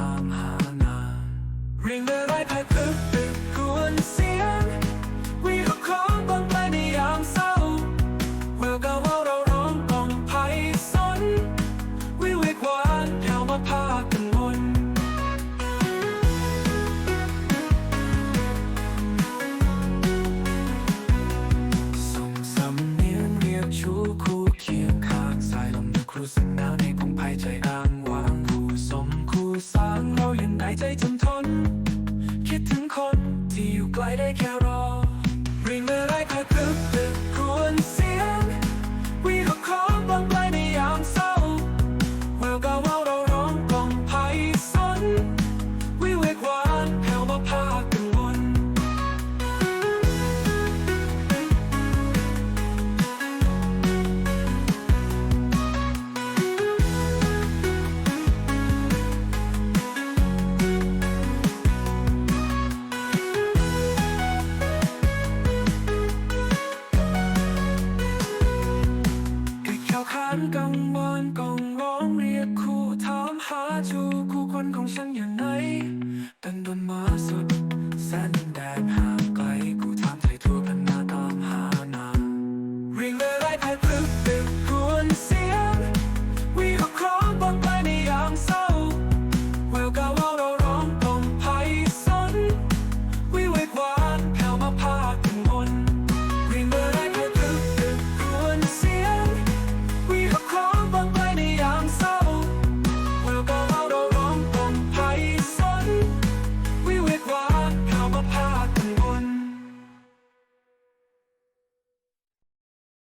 ตามหานานเรียงเรือไร้พายพึบตึกกวนเสียง I count on หารกังวากองร้องเรียกคู่ถามหาจูคู่คนของฉันอยู่ไหนเป็นบนมาสุดแสน